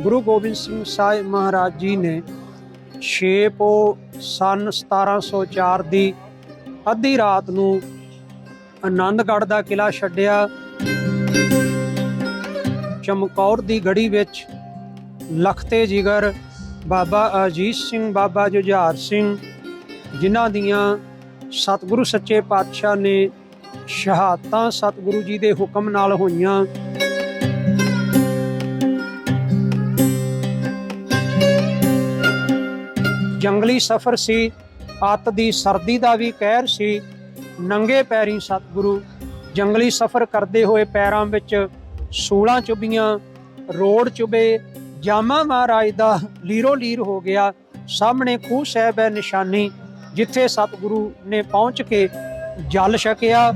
ਗੁਰੂ ਗੋਬਿੰਦ ਸਿੰਘ ਸਾਹਿਬ ਮਹਾਰਾਜ ਜੀ ਨੇ 6 ਪੋ ਸਨ 1704 ਦੀ ਅੱਧੀ ਰਾਤ ਨੂੰ ਆਨੰਦਗੜ੍ਹ ਦਾ ਕਿਲਾ ਛੱਡਿਆ। ਚਮਕੌਰ ਦੀ ਗੜੀ ਵਿੱਚ ਲਖਤੇ ਜਿਗਰ, ਬਾਬਾ ਅਜੀਤ ਸਿੰਘ, ਬਾਬਾ ਜੁਝਾਰ ਸਿੰਘ, ਜਿਨ੍ਹਾਂ ਦੀਆਂ ਸਤਿਗੁਰੂ ਸੱਚੇ ਪਾਤਸ਼ਾਹ ਨੇ ਸ਼ਹਾਦਤਾਂ ਸਤਿਗੁਰੂ ਜੀ ਦੇ ਹੁਕਮ ਨਾਲ ਹੋਈਆਂ। ਜੰਗਲੀ ਸਫ਼ਰ ਸੀ, ਅੱਤ ਦੀ ਸਰਦੀ ਦਾ ਵੀ ਕਹਿਰ ਸੀ, ਨੰਗੇ ਪੈਰੀ ਸਤਿਗੁਰੂ ਜੰਗਲੀ ਸਫ਼ਰ ਕਰਦੇ ਹੋਏ ਪੈਰਾਂ ਵਿੱਚ ਸੂਲਾਂ ਚੁੱਭੀਆਂ ਰੋੜ ਚੁਬੇ, ਜਾਮਾ ਮਹਾਰਾਜ ਦਾ ਲੀਰੋ ਲੀਰ ਹੋ ਗਿਆ, ਸਾਹਮਣੇ ਖੂਹ ਸਾਹਿਬ ਹੈ ਨਿਸ਼ਾਨੀ, ਜਿੱਥੇ ਸਤਿਗੁਰੂ ਨੇ ਪਹੁੰਚ ਕੇ ਜਲ ਛਕਿਆ।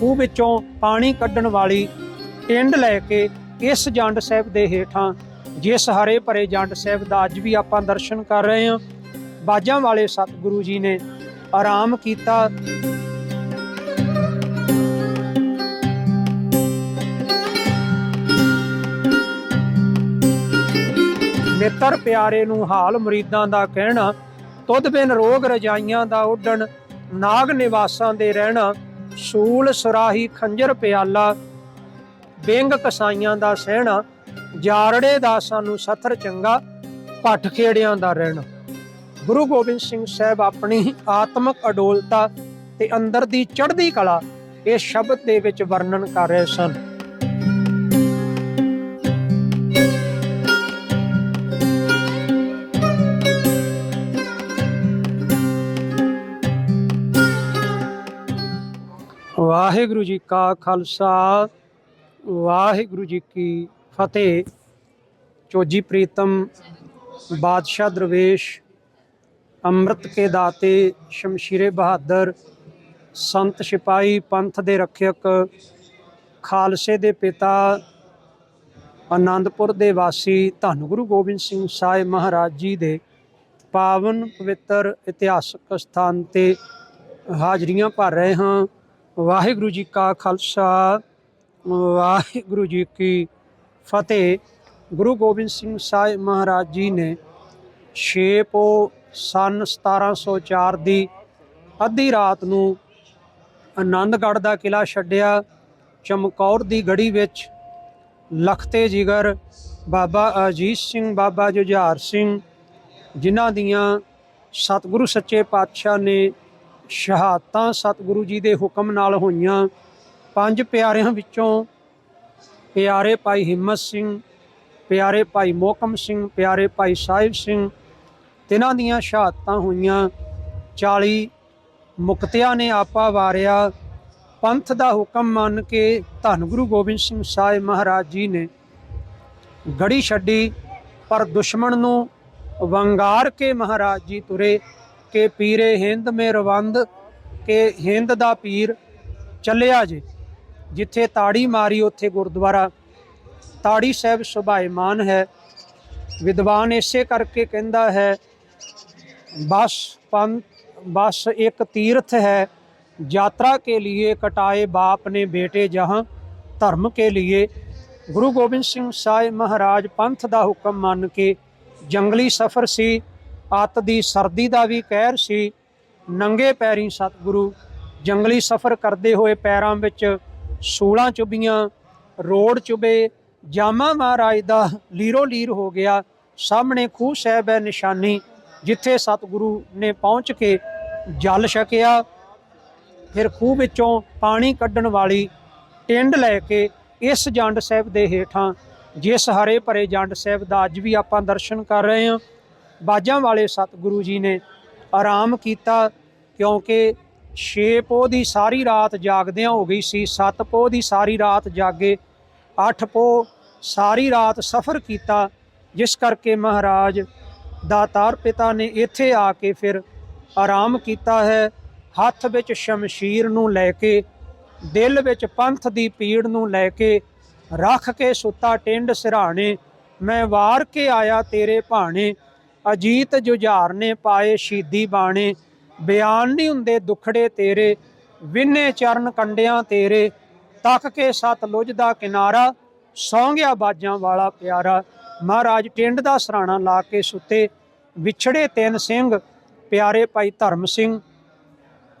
ਖੂਹ ਵਿੱਚੋਂ ਪਾਣੀ ਕੱਢਣ ਵਾਲੀ ਟਿੰਡ ਲੈ ਕੇ ਇਸ ਜੰਡ ਸਾਹਿਬ ਦੇ ਹੇਠਾਂ, ਜਿਸ ਹਰੇ ਭਰੇ ਜੰਡ ਸਾਹਿਬ ਦਾ ਅੱਜ ਵੀ ਆਪਾਂ ਦਰਸ਼ਨ ਕਰ ਰਹੇ ਹਾਂ, ਬਾਜਾਂ ਵਾਲੇ ਸਤਿਗੁਰੂ ਜੀ ਨੇ ਆਰਾਮ ਕੀਤਾ। ਮਿੱਤਰ ਪਿਆਰੇ ਨੂੰ ਹਾਲ ਮਰੀਦਾਂ ਦਾ ਕਹਿਣਾ, ਤੁਧ ਬਿਨ ਰੋਗ ਰਜਾਈਆਂ ਦਾ ਉੱਡਣ, ਨਾਗ ਨਿਵਾਸਾਂ ਦੇ ਰਹਿਣਾ ਸੂਲ ਸੁਰਾਹੀ ਖੰਜਰ ਪਿਆਲਾ, ਬੇਂਗ ਕਸਾਈਆਂ ਦਾ ਸਹਿਣਾ, ਜਾਰੜੇ ਦਾ ਸਾਨੂੰ ਸਥਰ ਚੰਗਾ, ਭੱਠ ਖੇੜਿਆਂ ਦਾ ਰਹਿਣਾ। ਗੁਰੂ ਗੋਬਿੰਦ ਸਿੰਘ ਸਾਹਿਬ ਆਪਣੀ ਆਤਮਿਕ ਅਡੋਲਤਾ ਤੇ ਅੰਦਰ ਦੀ ਚੜ੍ਹਦੀ ਕਲਾ ਇਸ ਸ਼ਬਦ ਦੇ ਵਿੱਚ ਵਰਣਨ ਕਰ ਰਹੇ ਸਨ। ਵਾਹਿਗੁਰੂ ਜੀ ਕਾ ਖਾਲਸਾ, ਵਾਹਿਗੁਰੂ ਜੀ ਕੀ ਫਤਿਹ। ਚੋਜੀ ਪ੍ਰੀਤਮ, ਬਾਦਸ਼ਾਹ ਦਰਵੇਸ਼, ਅੰਮ੍ਰਿਤ ਕੇ ਦਾਤੇ ਸ਼ਮਸ਼ੀਰੇ ਬਹਾਦਰ, ਸੰਤ ਸਿਪਾਹੀ, ਪੰਥ ਦੇ ਰੱਖਿਅਕ, ਖਾਲਸੇ ਦੇ ਪਿਤਾ, ਆਨੰਦਪੁਰ ਦੇ ਵਾਸੀ ਧੰਨ ਗੁਰੂ ਗੋਬਿੰਦ ਸਿੰਘ ਸਾਹਿਬ ਮਹਾਰਾਜ ਜੀ ਦੇ ਪਾਵਨ ਪਵਿੱਤਰ ਇਤਿਹਾਸਕ ਸਥਾਨ ਤੇ ਹਾਜ਼ਰੀਆਂ ਭਰ ਰਹੇ ਹਾਂ। ਵਾਹਿਗੁਰੂ ਜੀ ਕਾ ਖਾਲਸਾ, ਵਾਹਿਗੁਰੂ ਜੀ ਕੀ ਫਤਿਹ। ਗੁਰੂ ਗੋਬਿੰਦ ਸਿੰਘ ਸਾਹਿਬ ਮਹਾਰਾਜ ਜੀ ਨੇ 6 ਪੋ ਸਨ 1704 ਦੀ ਅੱਧੀ ਰਾਤ ਨੂੰ ਆਨੰਦਗੜ੍ਹ ਦਾ ਕਿਲਾ ਛੱਡਿਆ। ਚਮਕੌਰ ਦੀ ਗੜੀ ਵਿੱਚ ਲਖਤੇ ਜਿਗਰ, ਬਾਬਾ ਅਜੀਤ ਸਿੰਘ, ਬਾਬਾ ਜੁਝਾਰ ਸਿੰਘ, ਜਿਨ੍ਹਾਂ ਦੀਆਂ ਸਤਿਗੁਰੂ ਸੱਚੇ ਪਾਤਸ਼ਾਹ ਨੇ ਸ਼ਹਾਦਤਾਂ ਸਤਿਗੁਰੂ ਜੀ ਦੇ ਹੁਕਮ ਨਾਲ ਹੋਈਆਂ। ਪੰਜ ਪਿਆਰਿਆਂ ਵਿੱਚੋਂ ਪਿਆਰੇ ਭਾਈ ਹਿੰਮਤ ਸਿੰਘ, ਪਿਆਰੇ ਭਾਈ ਮੋਕਮ ਸਿੰਘ, ਪਿਆਰੇ ਭਾਈ ਸਾਹਿਬ ਸਿੰਘ, ਤਿਨਾਂ ਦੀਆਂ ਸ਼ਹਾਦਤਾਂ ਹੋਈਆਂ। 40 ਮੁਕਤਿਆਂ ਨੇ ਆਪਾ ਵਾਰਿਆ। ਪੰਥ ਦਾ ਹੁਕਮ ਮੰਨ ਕੇ ਧੰਨ ਗੁਰੂ ਗੋਬਿੰਦ ਸਿੰਘ ਸਾਹਿਬ ਮਹਾਰਾਜ ਜੀ ਨੇ ਗੜੀ ਛੱਡੀ, ਪਰ ਦੁਸ਼ਮਣ ਨੂੰ ਵੰਗਾਰ ਕੇ ਮਹਾਰਾਜ ਜੀ ਤੁਰੇ। ਕਿ ਪੀਰੇ ਹਿੰਦ ਮੇ ਰਵੰਦ ਕਿ ਹਿੰਦ ਦਾ ਪੀਰ ਚੱਲਿਆ ਜੇ। ਜਿੱਥੇ ਤਾੜੀ ਮਾਰੀ, ਉੱਥੇ ਗੁਰਦੁਆਰਾ। ਤਾੜੀ ਸਾਹਿਬ ਸੁਭਾਇਮਾਨ ਹੈ। ਵਿਦਵਾਨ ਇਸੇ ਕਰਕੇ ਕਹਿੰਦਾ ਹੈ, ਬਸ ਪੰਥ, ਬਸ ਇੱਕ ਤੀਰਥ ਹੈ। ਯਾਤਰਾ ਕੇ ਲਈ ਕਟਾਏ ਬਾਪ ਨੇ ਬੇਟੇ ਜਹਾਂ, ਧਰਮ ਕੇ ਲਈ ਗੁਰੂ ਗੋਬਿੰਦ ਸਿੰਘ ਸਾਹਿਬ ਮਹਾਰਾਜ ਪੰਥ ਦਾ ਹੁਕਮ ਮੰਨ ਕੇ ਜੰਗਲੀ ਸਫ਼ਰ ਸੀ। ਅੱਤ ਦੀ ਸਰਦੀ ਦਾ ਵੀ ਕਹਿਰ ਸੀ। ਨੰਗੇ ਪੈਰੀ ਸਤਿਗੁਰੂ ਜੰਗਲੀ ਸਫ਼ਰ ਕਰਦੇ ਹੋਏ ਪੈਰਾਂ ਵਿੱਚ ਸੂਲਾਂ ਚੁੱਭੀਆਂ ਰੋੜ ਚੁਬੇ, ਜਾਮਾ ਮਹਾਰਾਜ ਦਾ ਲੀਰੋ ਲੀਰ ਹੋ ਗਿਆ। ਸਾਹਮਣੇ ਖੂਹ ਸਾਹਿਬ ਹੈ ਨਿਸ਼ਾਨੀ, ਜਿੱਥੇ ਸਤਿਗੁਰੂ ਨੇ ਪਹੁੰਚ ਕੇ ਜਲ ਛਕਿਆ। ਫਿਰ ਖੂਹ ਵਿੱਚੋਂ ਪਾਣੀ ਕੱਢਣ ਵਾਲੀ ਟਿੰਡ ਲੈ ਕੇ ਇਸ ਜੰਡ ਸਾਹਿਬ ਦੇ ਹੇਠਾਂ, ਜਿਸ ਹਰੇ ਭਰੇ ਜੰਡ ਸਾਹਿਬ ਦਾ ਅੱਜ ਵੀ ਆਪਾਂ ਦਰਸ਼ਨ ਕਰ ਰਹੇ ਹਾਂ। ਬਾਜਾਂ ਵਾਲੇ ਸਤਿਗੁਰੂ ਜੀ ਨੇ ਆਰਾਮ ਕੀਤਾ, ਕਿਉਂਕਿ 6 ਪੋਹ ਦੀ ਸਾਰੀ ਰਾਤ ਜਾਗਦਿਆਂ ਹੋ ਗਈ ਸੀ 7 ਪੋਹ ਦੀ ਸਾਰੀ ਰਾਤ ਜਾਗੇ 8 ਪੋਹ ਸਾਰੀ ਰਾਤ ਸਫ਼ਰ ਕੀਤਾ, ਜਿਸ ਕਰਕੇ ਮਹਾਰਾਜ ਦਾਤਾਰ ਪਿਤਾ ਨੇ ਇੱਥੇ ਆ ਕੇ ਫਿਰ ਆਰਾਮ ਕੀਤਾ ਹੈ, ਹੱਥ ਵਿੱਚ ਸ਼ਮਸ਼ੀਰ ਨੂੰ ਲੈ ਕੇ, ਦਿਲ ਵਿੱਚ ਪੰਥ ਦੀ ਪੀੜ ਨੂੰ ਲੈ ਕੇ, ਰੱਖ ਕੇ ਸੁੱਤਾ ਟਿੰਡ ਸਿਰਾਣੇ ਮੈਂ ਵਾਰ ਕੇ ਆਇਆ ਤੇਰੇ ਭਾਣੇ ਅਜੀਤ ਜੁਝਾਰ ਨੇ ਪਾਏ ਸ਼ਹੀਦੀ ਬਾਣੇ। ਬਿਆਨ ਨਹੀਂ ਹੁੰਦੇ ਦੁਖੜੇ ਤੇਰੇ, ਵਿੰਨੇ ਚਰਨ ਕੰਡਿਆਂ ਤੇਰੇ। ਤੱਕ ਕੇ ਸਤ ਲੁਜ ਦਾ ਕਿਨਾਰਾ ਸੌਂ ਗਿਆ ਬਾਜਾਂ ਵਾਲਾ ਪਿਆਰਾ। ਮਹਾਰਾਜ ਟਿੰਡ ਦਾ ਸਰਾਣਾ ਲਾ ਕੇ ਸੁੱਤੇ। ਵਿਛੜੇ ਤਿੰਨ ਸਿੰਘ, ਪਿਆਰੇ ਭਾਈ ਧਰਮ ਸਿੰਘ।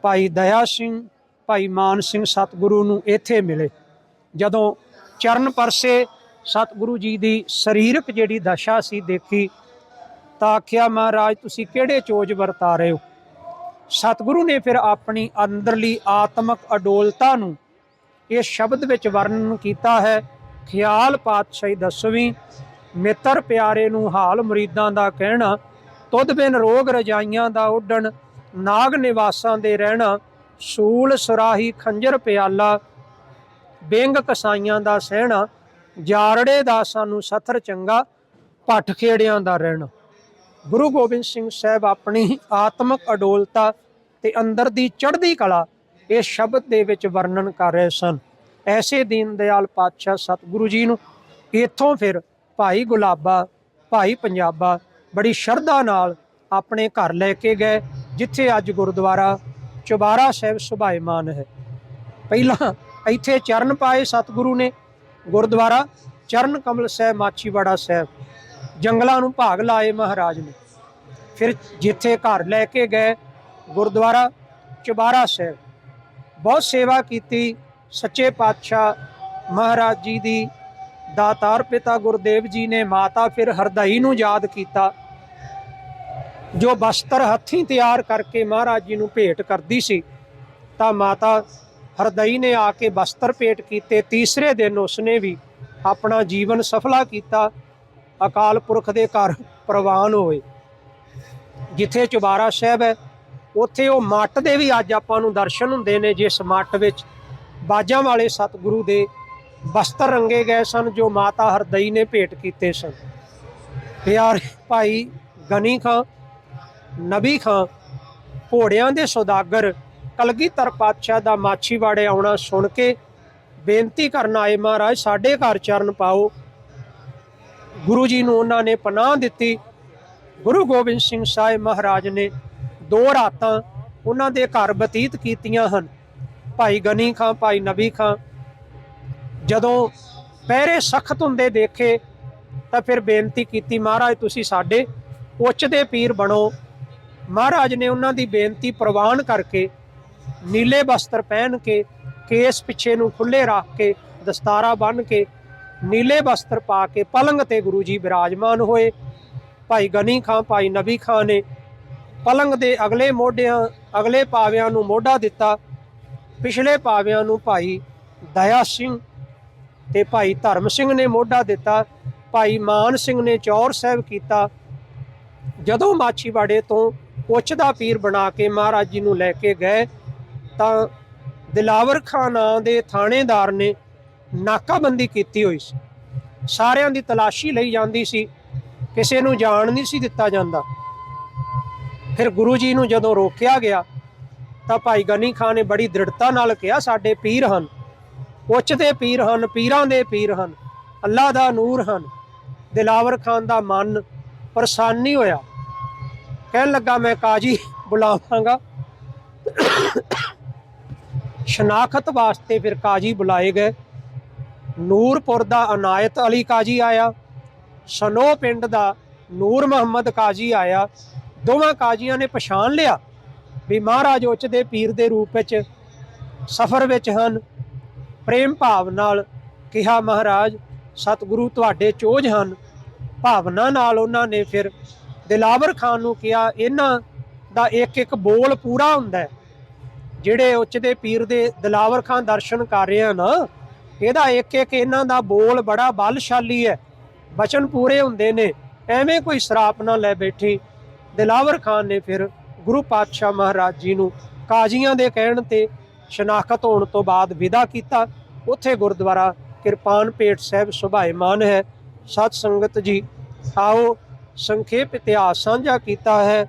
ਭਾਈ ਦਇਆ ਸਿੰਘ, ਭਾਈ ਮਾਨ ਸਿੰਘ ਸਤਿਗੁਰੂ ਨੂੰ ਇੱਥੇ ਮਿਲੇ। ਜਦੋਂ ਚਰਨ ਪਰਸੇ, ਸਤਿਗੁਰੂ ਜੀ ਦੀ ਸਰੀਰਕ ਜਿਹੜੀ ਦਸ਼ਾ ਸੀ ਦੇਖੀ ਤਾਂ ਆਖਿਆ, ਮਹਾਰਾਜ, ਤੁਸੀਂ ਕਿਹੜੇ ਚੋਜ ਵਰਤਾ ਰਹੇ ਹੋ? ਸਤਿਗੁਰੂ ਨੇ ਫਿਰ ਆਪਣੀ ਅੰਦਰਲੀ ਆਤਮਿਕ ਅਡੋਲਤਾ ਨੂੰ ਇਸ ਸ਼ਬਦ ਵਿੱਚ ਵਰਣਨ ਕੀਤਾ ਹੈ, ਖਿਆਲ ਪਾਤਸ਼ਾਹੀ, ਦਸਵੀਂ, ਮਿੱਤਰ ਪਿਆਰੇ ਨੂੰ ਹਾਲ ਮੁਰੀਦਾਂ ਦਾ ਕਹਿਣਾ, ਤੁਧ ਬਿਨ ਰੋਗ ਰਜਾਈਆਂ ਦਾ ਉੱਡਣ, ਨਾਗ ਨਿਵਾਸਾਂ ਦੇ ਰਹਿਣਾ, ਸੂਲ ਸੁਰਾਹੀ ਖੰਜਰ ਪਿਆਲਾ, ਬੇਂਗ ਕਸਾਈਆਂ ਦਾ ਸਹਿਣਾ, ਜਾਰੜੇ ਦਾ ਸਾਨੂੰ ਸਥਰ ਚੰਗਾ ਭੱਠ ਖੇੜਿਆਂ ਦਾ ਰਹਿਣਾ। ਗੁਰੂ ਗੋਬਿੰਦ ਸਿੰਘ ਸਾਹਿਬ ਆਪਣੀ ਆਤਮਿਕ ਅਡੋਲਤਾ ਤੇ ਅੰਦਰ ਦੀ ਚੜ੍ਹਦੀ ਕਲਾ ਇਸ ਸ਼ਬਦ ਦੇ ਵਿੱਚ ਵਰਣਨ ਕਰ ਰਹੇ ਸਨ। ਐਸੇ ਦੀਨ ਦਿਆਲ ਪਾਤਸ਼ਾਹ ਸਤਿਗੁਰੂ ਜੀ ਨੂੰ ਇੱਥੋਂ ਫਿਰ ਭਾਈ ਗੁਲਾਬਾ, ਭਾਈ ਪੰਜਾਬਾ ਬੜੀ ਸ਼ਰਧਾ ਨਾਲ ਆਪਣੇ ਘਰ ਲੈ ਕੇ ਗਏ, ਜਿੱਥੇ ਅੱਜ ਗੁਰਦੁਆਰਾ ਚੁਬਾਰਾ ਸਾਹਿਬ ਸੁਭਾਇਮਾਨ ਹੈ। ਪਹਿਲਾਂ ਇੱਥੇ ਚਰਨ ਪਾਏ ਸਤਿਗੁਰੂ ਨੇ, ਗੁਰਦੁਆਰਾ ਚਰਨ ਕਮਲ ਸਾਹਿਬ ਮਾਚੀਵਾੜਾ ਸਾਹਿਬ। ਜੰਗਲਾਂ ਨੂੰ ਭਾਗ ਲਾਏ ਮਹਾਰਾਜ ਨੇ। ਫਿਰ ਜਿੱਥੇ ਘਰ ਲੈ ਕੇ ਗਏ, ਗੁਰਦੁਆਰਾ ਚੁਬਾਰਾ ਸਾਹਿਬ। ਬਹੁਤ ਸੇਵਾ ਕੀਤੀ ਸੱਚੇ ਪਾਤਸ਼ਾਹ ਮਹਾਰਾਜ ਜੀ ਦੀ। ਦਾਤਾਰ ਪਿਤਾ ਗੁਰਦੇਵ ਜੀ ਨੇ ਮਾਤਾ ਫਿਰ ਹਰਦਈ ਨੂੰ ਯਾਦ ਕੀਤਾ, ਜੋ ਬਸਤਰ ਹੱਥੀਂ ਤਿਆਰ ਕਰਕੇ ਮਹਾਰਾਜ ਜੀ ਨੂੰ ਭੇਟ ਕਰਦੀ ਸੀ। ਤਾਂ ਮਾਤਾ ਹਰਦਈ ਨੇ ਆ ਕੇ ਬਸਤਰ ਭੇਟ ਕੀਤੇ। ਤੀਸਰੇ ਦਿਨ ਉਸਨੇ ਵੀ ਆਪਣਾ ਜੀਵਨ ਸਫਲਾ ਕੀਤਾ। ਅਕਾਲ ਪੁਰਖ ਦੇ ਘਰ ਪ੍ਰਵਾਨ ਹੋਏ ਜਿੱਥੇ ਚੁਬਾਰਾ ਸਾਹਿਬ ਹੈ, ਉੱਥੇ ਉਹ ਮੱਟ ਦੇ ਵੀ ਅੱਜ ਆਪਾਂ ਨੂੰ ਦਰਸ਼ਨ ਹੁੰਦੇ ਨੇ, ਜਿਸ ਮੱਟ ਵਿੱਚ ਬਾਜਾਂ ਵਾਲੇ ਸਤਿਗੁਰੂ ਦੇ ਬਸਤਰ ਰੰਗੇ ਗਏ ਸਨ, ਜੋ ਮਾਤਾ ਹਰਦਈ ਨੇ ਭੇਟ ਕੀਤੇ ਸਨ। ਪਿਆਰ ਭਾਈ ਗਨੀ ਖਾਂ, ਨਬੀ ਖਾਂ, ਘੋੜਿਆਂ ਦੇ ਸੌਦਾਗਰ ਕਲਗੀਧਰ ਪਾਤਸ਼ਾਹ ਦਾ ਮਾਛੀਵਾੜੇ ਆਉਣਾ ਸੁਣ ਕੇ ਬੇਨਤੀ ਕਰਨ ਆਏ, ਮਹਾਰਾਜ, ਸਾਡੇ ਘਰ ਚਰਨ ਪਾਓ। ਗੁਰੂ ਜੀ ਨੂੰ ਉਹਨਾਂ ਨੇ ਪਨਾਹ ਦਿੱਤੀ। ਗੁਰੂ ਗੋਬਿੰਦ ਸਿੰਘ ਸਾਹਿਬ ਮਹਾਰਾਜ ਨੇ ਦੋ ਰਾਤਾਂ ਉਹਨਾਂ ਦੇ ਘਰ ਬਤੀਤ ਕੀਤੀਆਂ ਹਨ। ਭਾਈ ਗਨੀ ਖਾਂ, ਭਾਈ ਨਬੀ ਖਾਂ। ਜਦੋਂ ਪਹਿਰੇ ਸਖਤ ਹੁੰਦੇ ਦੇਖੇ, ਤਾਂ ਫਿਰ ਬੇਨਤੀ ਕੀਤੀ, ਮਹਾਰਾਜ, ਤੁਸੀਂ ਸਾਡੇ ਉੱਚ ਦੇ ਪੀਰ ਬਣੋ। ਮਹਾਰਾਜ ਨੇ ਉਹਨਾਂ ਦੀ ਬੇਨਤੀ ਪ੍ਰਵਾਨ ਕਰਕੇ ਨੀਲੇ ਬਸਤਰ ਪਹਿਨ ਕੇ, ਕੇਸ ਪਿੱਛੇ ਨੂੰ ਖੁੱਲੇ ਰੱਖ ਕੇ, ਦਸਤਾਰਾ ਬੰਨ ਕੇ ਨੀਲੇ ਬਸਤਰ ਪਾ ਕੇ ਪਲੰਗ ਤੇ ਗੁਰੂ ਜੀ ਬਿਰਾਜਮਾਨ ਹੋਏ। ਭਾਈ ਗਨੀ ਖਾਂ, ਭਾਈ ਨਬੀ ਖਾਂ ਨੇ ਪਲੰਗ ਦੇ ਅਗਲੇ ਮੋਢਿਆਂ, ਅਗਲੇ ਪਾਵਿਆਂ ਨੂੰ ਮੋਢਾ ਦਿੱਤਾ। ਪਿਛਲੇ ਪਾਵਿਆਂ ਨੂੰ ਭਾਈ ਦਇਆ ਸਿੰਘ ਤੇ ਭਾਈ ਧਰਮ ਸਿੰਘ ਨੇ ਮੋਢਾ ਦਿੱਤਾ। ਭਾਈ ਮਾਨ ਸਿੰਘ ਨੇ ਚੌਰ ਸਾਹਿਬ ਕੀਤਾ। ਜਦੋਂ ਮਾਛੀਵਾੜੇ ਤੋਂ ਉੱਚ ਦਾ ਪੀਰ ਬਣਾ ਕੇ ਮਹਾਰਾਜ ਜੀ ਨੂੰ ਲੈ ਕੇ ਗਏ, ਤਾਂ ਦਿਲਾਵਰ ਖਾਨ ਨਾਂ ਦੇ ਥਾਣੇਦਾਰ ਨੇ ਨਾਕਾਬੰਦੀ ਕੀਤੀ ਹੋਈ ਸੀ। ਸਾਰਿਆਂ ਦੀ ਤਲਾਸ਼ੀ ਲਈ ਜਾਂਦੀ ਸੀ। ਕਿਸੇ ਨੂੰ ਜਾਣ ਨਹੀਂ ਸੀ ਦਿੱਤਾ ਜਾਂਦਾ। ਫਿਰ ਗੁਰੂ ਜੀ ਨੂੰ ਜਦੋਂ ਰੋਕਿਆ ਗਿਆ, ਤਾਂ ਭਾਈ ਗਨੀ ਖਾਨ ਨੇ ਬੜੀ ਦ੍ਰਿੜਤਾ ਨਾਲ ਕਿਹਾ, ਸਾਡੇ ਪੀਰ ਹਨ। ਉੱਚ ਦੇ ਪੀਰ ਹਨ, ਪੀਰਾਂ ਦੇ ਪੀਰ ਹਨ। ਅੱਲਾ ਦਾ ਨੂਰ ਹਨ। ਦਿਲਾਵਰ ਖਾਨ ਦਾ ਮਨ ਪਰੇਸ਼ਾਨ ਨਹੀਂ ਹੋਇਆ। ਕਹਿਣ ਲੱਗਾ, ਮੈਂ ਕਾਜੀ ਬੁਲਾਵਾਂਗਾ। ਸ਼ਨਾਖਤ ਵਾਸਤੇ ਫਿਰ ਕਾਜੀ ਬੁਲਾਏ ਗਏ। ਨੂਰਪੁਰ ਦਾ ਅਨਾਇਤ ਅਲੀ ਕਾਜੀ ਆਇਆ, ਸਨੋ ਪਿੰਡ ਦਾ ਨੂਰ ਮੁਹੰਮਦ ਕਾਜੀ ਆਇਆ, ਦੋਵਾਂ ਕਾਜੀਆਂ ਨੇ ਪਛਾਣ ਲਿਆ ਵੀ ਮਹਾਰਾਜ ਉੱਚ ਦੇ ਪੀਰ ਦੇ ਰੂਪ ਵਿੱਚ ਸਫ਼ਰ ਵਿੱਚ ਹਨ। ਪ੍ਰੇਮ ਭਾਵ ਨਾਲ ਕਿਹਾ, ਮਹਾਰਾਜ, ਸਤਿਗੁਰੂ ਤੁਹਾਡੇ ਚੋਜ ਹਨ। ਭਾਵਨਾ ਨਾਲ ਉਹਨਾਂ ਨੇ ਫਿਰ ਦਿਲਾਵਰ ਖਾਨ ਨੂੰ ਕਿਹਾ, ਇਹਨਾਂ ਦਾ ਇੱਕ ਇੱਕ ਬੋਲ ਪੂਰਾ ਹੁੰਦਾ ਜਿਹੜੇ ਉੱਚ ਦੇ ਪੀਰ ਦੇ ਦਿਲਾਵਰ ਖਾਨ ਦਰਸ਼ਨ ਕਰ ਰਹੇ ਆ ਨਾ ਇਹਦਾ ਇੱਕ ਇੱਕ ਇਹਨਾਂ ਦਾ ਬੋਲ ਬੜਾ ਬਲਸ਼ਾਲੀ ਹੈ। ਬਚਨ ਪੂਰੇ ਹੁੰਦੇ ਨੇ। ਐਵੇਂ ਕੋਈ ਸਰਾਪ ਨਾ ਲੈ ਬੈਠੀ। ਦਿਲਾਵਰ ਖਾਨ ਨੇ ਫਿਰ ਗੁਰੂ ਪਾਤਸ਼ਾਹ ਮਹਾਰਾਜ ਜੀ ਨੂੰ ਕਾਜ਼ੀਆਂ ਦੇ ਕਹਿਣ ਤੇ ਸ਼ਨਾਖਤ ਹੋਣ ਤੋਂ ਬਾਅਦ ਵਿਦਾ ਕੀਤਾ। ਉੱਥੇ ਗੁਰਦੁਆਰਾ ਕਿਰਪਾਨ ਪੇਟ ਸਾਹਿਬ ਸੁਭਾਇਮਾਨ ਹੈ। ਸਤ ਸੰਗਤ ਜੀ, ਆਓ ਸੰਖੇਪ ਇਤਿਹਾਸ ਸਾਂਝਾ ਕੀਤਾ ਹੈ।